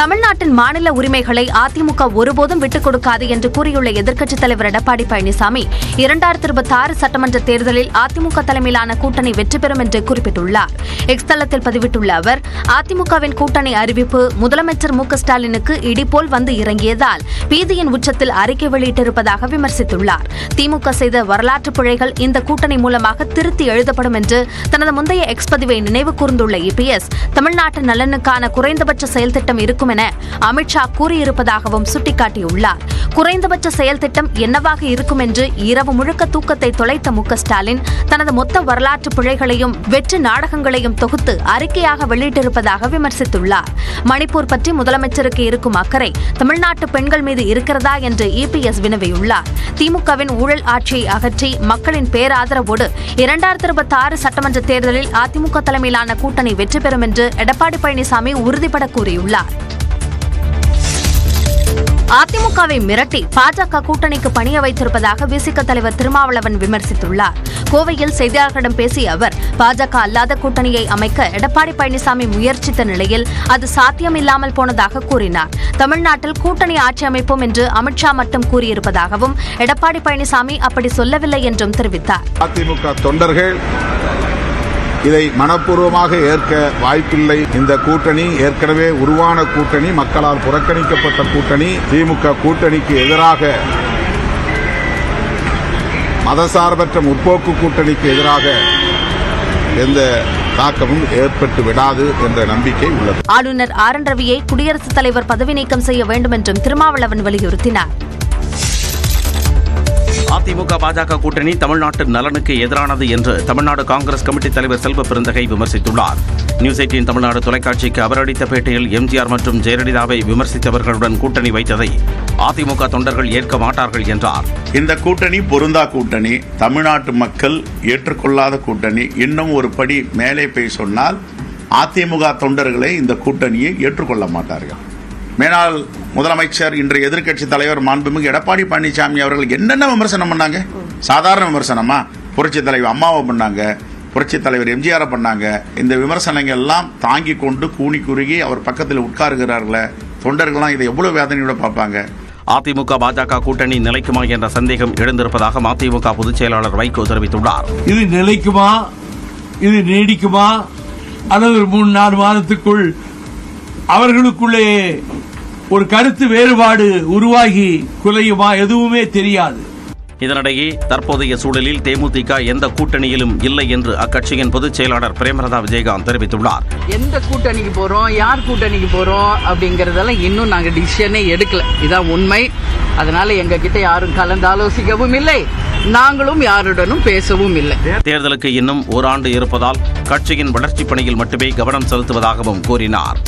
தமிழ்நாட்டின் மாநில உரிமைகளை அதிமுக ஒருபோதும் விட்டுக் கொடுக்காது என்று கூறியுள்ள எதிர்க்கட்சித் தலைவர் எடப்பாடி பழனிசாமி இரண்டாயிரத்தி இருபத்தி ஆறு சட்டமன்ற தேர்தலில் அதிமுக தலைமையிலான கூட்டணி வெற்றி பெறும் என்று குறிப்பிட்டுள்ளார். எக்ஸ்தளத்தில் பதிவிட்டுள்ள அவர் அதிமுகவின் கூட்டணி அறிவிப்பு முதலமைச்சர் மு ஸ்டாலினுக்கு இடிபோல் வந்து இறங்கியதால் பீதியின் உச்சத்தில் அறிக்கை வெளியிட்டிருப்பதாக விமர்சித்துள்ளார். திமுக செய்த வரலாற்று பிழைகள் இந்த கூட்டணி மூலமாக திருத்தி எழுதப்படும் என்று தனது முந்தைய எக்ஸ் பதிவை நினைவு கூர்ந்துள்ள இபிஎஸ் தமிழ்நாட்டு நலனுக்கான குறைந்தபட்ச செயல்திட்டம் இருக்கும் இருக்கும் என அமித்ஷா கூறியிருப்பதாகவும் சுட்டிக்காட்டியுள்ளார். குறைந்தபட்ச செயல் திட்டம் என்னவாக இருக்கும் என்று இரவு முழுக்க தூக்கத்தை தொலைத்த மு ஸ்டாலின் தனது மொத்த வரலாற்று பிழைகளையும் வெற்றி நாடகங்களையும் தொகுத்து அறிக்கையாக வெளியிட்டிருப்பதாக விமர்சித்துள்ளார். மணிப்பூர் பற்றி முதலமைச்சருக்கு இருக்கும் அக்கறை தமிழ்நாட்டு பெண்கள் மீது இருக்கிறதா என்று இபிஎஸ் வினவியுள்ளார். திமுகவின் ஊழல் ஆட்சியை அகற்றி மக்களின் பேராதரவோடு இரண்டாயிரத்தி இருபத்தி ஆறு சட்டமன்ற தேர்தலில் அதிமுக தலைமையிலான கூட்டணி வெற்றி பெறும் என்று எடப்பாடி பழனிசாமி உறுதிபட கூறியுள்ளார். அதிமுகவை மிரட்டி பாஜக கூட்டணிக்கு பணிய வைத்திருப்பதாக விசிக தலைவர் திருமாவளவன் விமர்சித்துள்ளார். கோவையில் செய்தியாளர்களிடம் பேசிய அவர் பாஜக அல்லாத கூட்டணியை அமைக்க எடப்பாடி பழனிசாமி முயற்சித்த நிலையில் அது சாத்தியமில்லாமல் போனதாக கூறினார். தமிழ்நாட்டில் கூட்டணி ஆட்சி அமைப்போம் என்று அமித்ஷா மட்டும் கூறியிருப்பதாகவும் எடப்பாடி பழனிசாமி அப்படி சொல்லவில்லை என்றும் தெரிவித்தார். அதிமுக தொண்டர்கள் இதை மனப்பூர்வமாக ஏற்க வாய்ப்பில்லை. இந்த கூட்டணி ஏற்கனவே உருவான கூட்டணி மக்களால் புறக்கணிக்கப்பட்ட கூட்டணி திமுக கூட்டணிக்கு எதிராக மதசார்பற்ற முற்போக்கு கூட்டணிக்கு எதிராக எந்த தாக்கமும் ஏற்பட்டு விடாது என்ற நம்பிக்கை உள்ளது. ஆளுநர் ஆர் என் ரவியை குடியரசுத் தலைவர் பதவி நீக்கம் செய்ய வேண்டும் என்றும் திருமாவளவன் வலியுறுத்தினார். அதிமுக பாஜக கூட்டணி தமிழ்நாட்டு நலனுக்கு எதிரானது என்று தமிழ்நாடு காங்கிரஸ் கமிட்டி தலைவர் செல்வ பெருந்தகை விமர்சித்துள்ளார். நியூஸ் எயிட்டின் தமிழ்நாடு தொலைக்காட்சிக்கு அவர் அளித்த பேட்டியில் எம்ஜிஆர் மற்றும் ஜெயலலிதாவை விமர்சித்தவர்களுடன் கூட்டணி வைத்ததை அதிமுக தொண்டர்கள் ஏற்க மாட்டார்கள் என்றார். இந்த கூட்டணி பொருந்தா கூட்டணி தமிழ்நாட்டு மக்கள் ஏற்றுக்கொள்ளாத கூட்டணி இன்னும் ஒரு படி மேலே போய் சொன்னால் அதிமுக தொண்டர்களை இந்த கூட்டணியை ஏற்றுக்கொள்ள மாட்டார்கள். மேலாள் முதலமைச்சர் இன்றைய எதிர்க்கட்சி தலைவர் மாண்புமிகு எடப்பாடி பழனிசாமி அவர்கள் என்னென்ன விமர்சனம் பண்ணாங்க? சாதாரண விமர்சனமா? புரட்சி தலைவர் அம்மாவை பண்ணாங்க புரட்சி தலைவர் எம்ஜிஆரை பண்ணாங்க. இந்த விமர்சனங்கள் எல்லாம் தாங்கி கொண்டு கூனி குறுகி அவர் பக்கத்தில் உட்காருகிறார்களே தொண்டர்கள்லாம் இதை எவ்வளவு வேதனையோட பார்ப்பாங்க? அதிமுக பாஜக கூட்டணி நிலைக்குமா என்ற சந்தேகம் எழுந்திருப்பதாக மதிமுக பொதுச் செயலாளர் வைகோ தெரிவித்துள்ளார். இது நிலைக்குமா? இது நீடிக்குமா? அல்லது ஒரு மூணு நாலு மாதத்துக்குள் அவர்களுக்குள்ளே ஒரு கருத்து வேறுபாடு உருவாகி குலையுமா எதுவுமே தெரியாது. இதனிடையே தற்போதைய சூழலில் தேமுதிக எந்த கூட்டணியிலும் இல்லை என்று அக்கட்சியின் பொதுச் செயலாளர் பிரேமலதா விஜயகாந்த் தெரிவித்துள்ளார். எந்த கூட்டணிக்கு போறோம் யார் கூட்டணிக்கு போறோம் அப்படிங்கறதெல்லாம் இன்னும் நாங்க டிசிஷனே எடுக்கல. இதான் உண்மை. அதனால எங்க கிட்ட யாரும் கலந்து ஆலோசிக்கவும் இல்லை. நாங்களும் யாருடனும் பேசவும் இல்லை. தேர்தலுக்கு இன்னும் ஓராண்டு இருப்பதால் கட்சியின் வளர்ச்சிப் பணியில் மட்டுமே கவனம் செலுத்துவதாகவும் கூறினார்.